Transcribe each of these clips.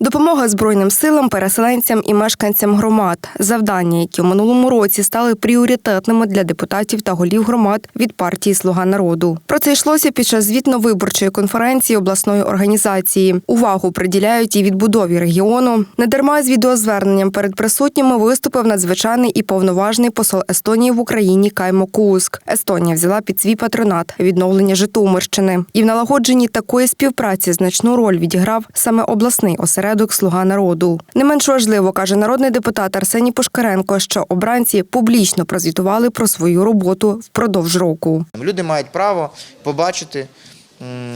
Допомога збройним силам, переселенцям і мешканцям громад завдання, які у минулому році стали пріоритетними для депутатів та голів громад від партії Слуга народу. Про це йшлося під час звітно-виборчої конференції обласної організації. Увагу приділяють і відбудові регіону. Недарма з відеозверненням перед присутніми виступив надзвичайний і повноважний посол Естонії в Україні Каймо Куск. Естонія взяла під свій патронат відновлення Житомирщини. І в налагодженні такої співпраці значну роль відіграв саме обласний осередок Слуга народу. Не менш важливо, каже народний депутат Арсеній Пушкаренко, що обранці публічно прозвітували про свою роботу впродовж року. Люди мають право побачити,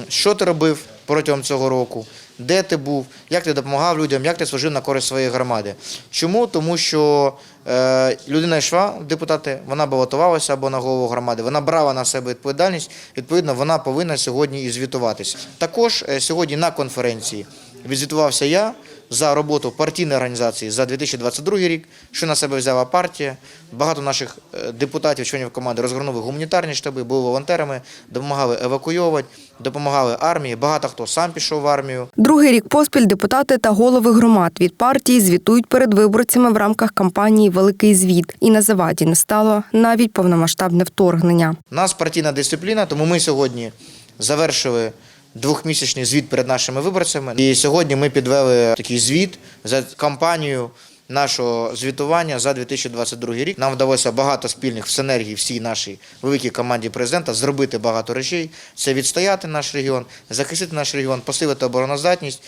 що ти робив протягом цього року, де ти був, як ти допомагав людям, як ти служив на користь своєї громади. Чому? Тому що е, людина йшла, депутати, вона балотувалася або на голову громади, вона брала на себе відповідальність, відповідно, вона повинна сьогодні і звітуватися. Також е, сьогодні на конференції відзвітувався я за роботу партійної організації за 2022 рік, що на себе взяла партія. Багато наших е, депутатів, членів команди розгорнули гуманітарні штаби, були волонтерами, допомагали евакуйовувати, допомагали армії. Багато хто сам пішов в армію. Другий рік поспіль депутати та голови громад від партії звітують перед виборцями в рамках кампанії Великий звіт. І на заваді не стало навіть повномасштабне вторгнення. У нас партійна дисципліна, тому ми сьогодні завершили двохмісячний звіт перед нашими виборцями. І сьогодні ми підвели такий звіт за кампанію нашого звітування за 2022 рік. Нам вдалося багато спільних в синергії всій нашій великій команді президента зробити багато речей. Це відстояти наш регіон, захистити наш регіон, посилити обороноздатність.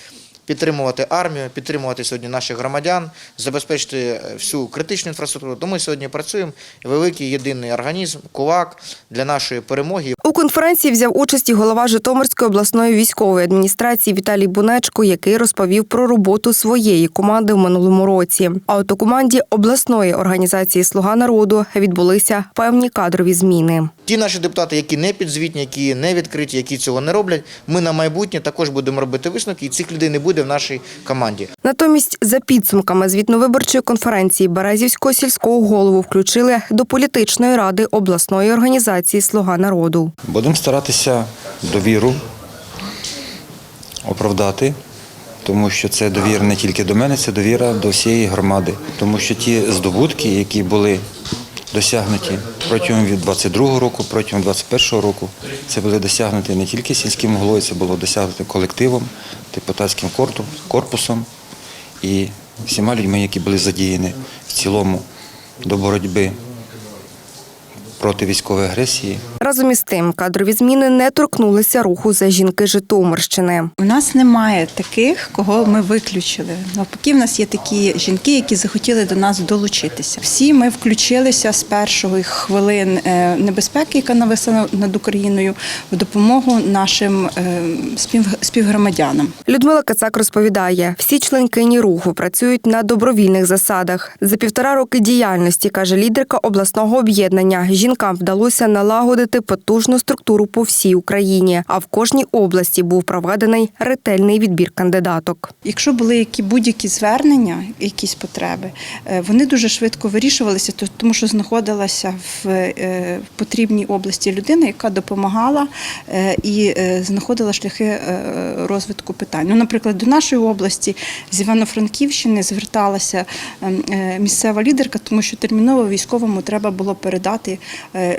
Підтримувати армію, підтримувати сьогодні наших громадян, забезпечити е, всю критичну інфраструктуру. Тому ми сьогодні працюємо. Великий єдиний організм, кулак для нашої перемоги. У конференції взяв участь і голова Житомирської обласної військової адміністрації Віталій Бунечко, який розповів про роботу своєї команди в минулому році. А от у команді обласної організації Слуга народу відбулися певні кадрові зміни. Ті наші депутати, які не підзвітні, які не відкриті, які цього не роблять, ми на майбутнє також будемо робити висновки, і цих людей не буде в нашій команді. Натомість, за підсумками звітно-виборчої конференції Березівського сільського голову включили до політичної ради обласної організації Слуга народу. Будемо старатися довіру оправдати, тому що це довіра не тільки до мене, це довіра до всієї громади. Тому що ті здобутки, які були досягнуті протягом від 22 року, протягом 21 року, це були досягнуті не тільки сільським головою, це було досягнуто колективом, депутатським корпусом і всіма людьми, які були задіяні в цілому до боротьби проти військової агресії. Разом із тим, кадрові зміни не торкнулися руху за жінки Житомирщини. У нас немає таких, кого ми виключили. Навпаки, в нас є такі жінки, які захотіли до нас долучитися. Всі ми включилися з перших хвилин е, небезпеки, яка нависла над Україною, в допомогу нашим е, співгромадянам. Людмила Кацак розповідає, всі членкині руху працюють на добровільних засадах. За півтора роки діяльності, каже лідерка обласного об'єднання, жінкам вдалося налагодити потужну структуру по всій Україні, а в кожній області був проведений ретельний відбір кандидаток. Якщо були які будь-які звернення, якісь потреби, е, вони дуже швидко вирішувалися, то- тому що знаходилася в, е, потрібній області людина, яка допомагала е, і знаходила шляхи розвитку питань. Ну, наприклад, до нашої області з Івано-Франківщини зверталася ем, місцева лідерка, тому що терміново військовому треба було передати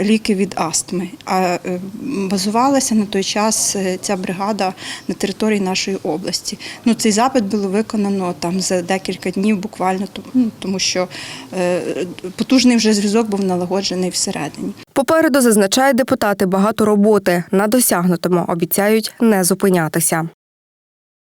ліки від астми. А е, базувалася на той час е, ця бригада на території нашої області. Ну, цей запит було виконано там за декілька днів, буквально тому- ну, тому що е, потужний вже зв'язок був налагоджений всередині. Попереду зазначають депутати багато роботи. На досягнутому обіцяють не зупинятися.